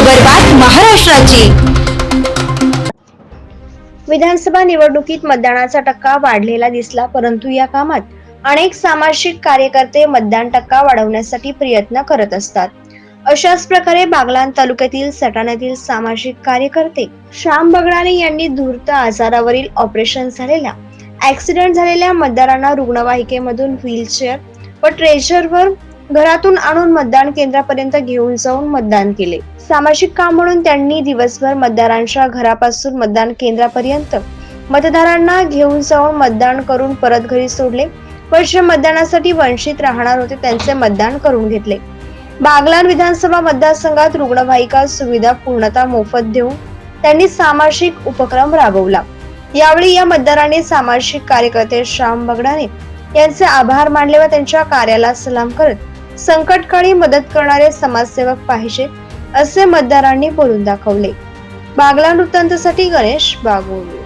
खबरबात महाराष्ट्राची. विधानसभा निवडणुकीत मतदानाचा टक्का वाढलेला दिसला परंतु या कामात अनेक सामाजिक कार्यकर्ते मतदान टक्का वाढवण्यासाठी प्रयत्न करत असतात. अशाच प्रकारे बागलान तालुक्यातील सटाण्यातील सामाजिक कार्यकर्ते श्याम बगडाणे यांनी धूर्त आजारावरील ऑपरेशन झालेल्या ऍक्सिडेंट झालेल्या मतदारांना रुग्णवाहिकेमधून व्हीलचेअर व ट्रेजरवर घरातून आणून मतदान केंद्रापर्यंत घेऊन जाऊन मतदान केले. सामाजिक काम म्हणून त्यांनी दिवसभर मतदारांच्या घरापासून मतदान केंद्रापर्यंत मतदारांना घेऊन जाऊन मतदान करून परत घरी सोडले. वर्ष जे मतदानासाठी वंचित राहणार होते त्यांचे मतदान करून घेतले. बागलान विधानसभा मतदारसंघात रुग्णवाहिका सुविधा पूर्णतः मोफत देऊन त्यांनी सामाजिक उपक्रम राबवला. यावेळी या मतदारांनी सामाजिक कार्यकर्ते श्याम बगडाने यांचे आभार मानले व त्यांच्या कार्याला सलाम करत संकटकाळी मदत करणारे समाजसेवक पाहिजे असे मतदारांनी बोलून दाखवले. बागला वृत्तांतासाठी गणेश बागोली.